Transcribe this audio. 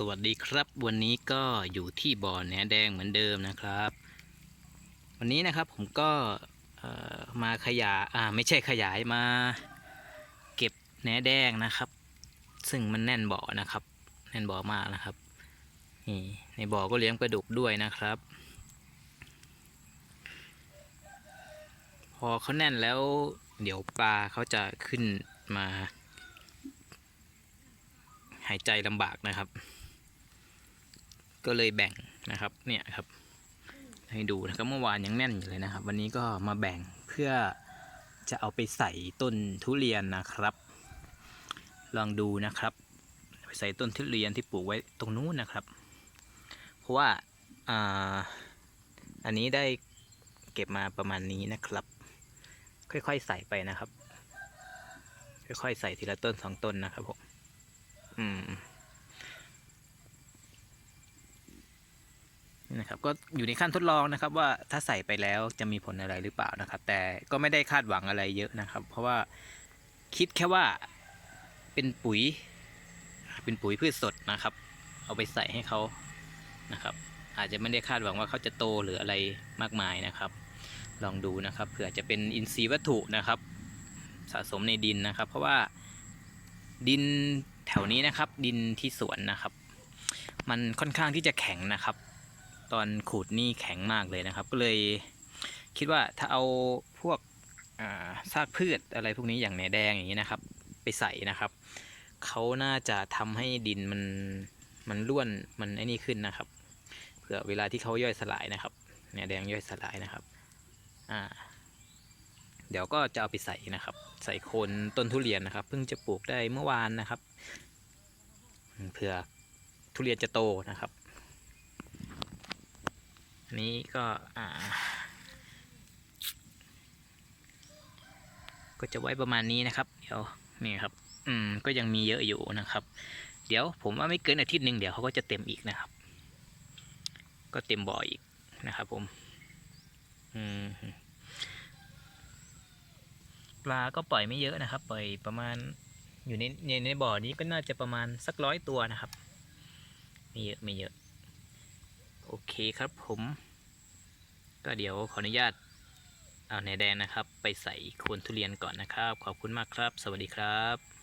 สวัสดีครับ วันนี้ก็อยู่ที่บ่อแหนแดงเหมือนเดิมนะครับ วันนี้นะครับผมก็มาขยายอ่าไม่ใช่ขยายมาเก็บแหนแดงนะครับ ซึ่งมันแน่นบ่อนะครับ แน่นบ่อมากนะครับนี่ในบ่อก็เลี้ยงปลาดุกด้วยนะครับ พอเขาแน่นแล้วเดี๋ยวปลาเขาจะขึ้นมาหายใจลำบากนะครับ ก็เลยแบ่งนะครับเนี่ยครับ ให้ดูนะครับเมื่อวานยังแน่นอยู่เลยนะครับ วันนี้ก็มาแบ่งเพื่อจะเอาไปใส่ต้นทุเรียนนะครับ ลองดูนะครับ ไปใส่ต้นทุเรียนที่ปลูกไว้ตรงนู้นนะครับ เพราะว่าอ่าอันนี้ได้เก็บมาประมาณนี้นะครับ ค่อยๆใส่ไปนะครับ ค่อยๆใส่ทีละต้นสองต้นนะครับผมอืม นะครับก็อยู่ในขั้นทดลองนะครับว่าถ้าใส่ไปแล้วจะมีผลอะไรหรือเปล่านะครับ แต่ก็ไม่ได้คาดหวังอะไรเยอะนะครับ เพราะว่าคิดแค่ว่าเป็นปุ๋ย เป็นปุ๋ยพืชสดนะครับ เอาไปใส่ให้เขานะครับ อาจจะไม่ได้คาดหวังว่าเขาจะโตหรืออะไรมากมายนะครับ ลองดูนะครับเผื่อจะเป็นอินทรีย์วัตถุนะครับ สะสมในดินนะครับ เพราะว่าดินแถวนี้นะครับ ดินที่สวนนะครับ มันค่อนข้างที่จะแข็งนะครับ ตอนขูดนี่แข็งมากเลยนะครับ ก็เลยคิดว่าถ้าเอาพวกซากพืชอะไรพวกนี้อย่างแหนแดงอย่างนี้นะครับ ไปใส่นะครับเขาน่าจะทำให้ดินมันมันร่วนมันไอ้นี่ขึ้นนะครับเผื่อเวลาที่เขาย่อยสลายนะครับแหนแดงย่อยสลายนะครับอ่าเดี๋ยวก็จะเอาไปใส่นะครับ ใส่โคนต้นทุเรียนนะครับเพิ่งจะปลูกได้เมื่อวานนะครับเผื่อทุเรียนจะโตนะครับ นนี้ก็อ่า ก็จะไว้ประมาณนี้นะครับ เดี๋ยวนี่ครับ อืม ก็ยังมีเยอะอยู่นะครับ เดี๋ยวผมว่าไม่เกินอาทิตย์หนึ่งเดี๋ยวเขาก็จะเต็มอีกนะครับ ก็เต็มบ่ออีกนะครับ ผม อืมปลาก็ปล่อยไม่เยอะนะครับ ปล่อยประมาณอยู่ในในในบ่อนี้ก็น่าจะประมาณสักร้อยตัวนะครับ ไม่เยอะไม่เยอะ โอเคครับผม ก็เดี๋ยวขออนุญาตเอาในแดงนะครับ ไปใส่โคนทุเรียนก่อนนะครับ ขอบคุณมากครับ สวัสดีครับ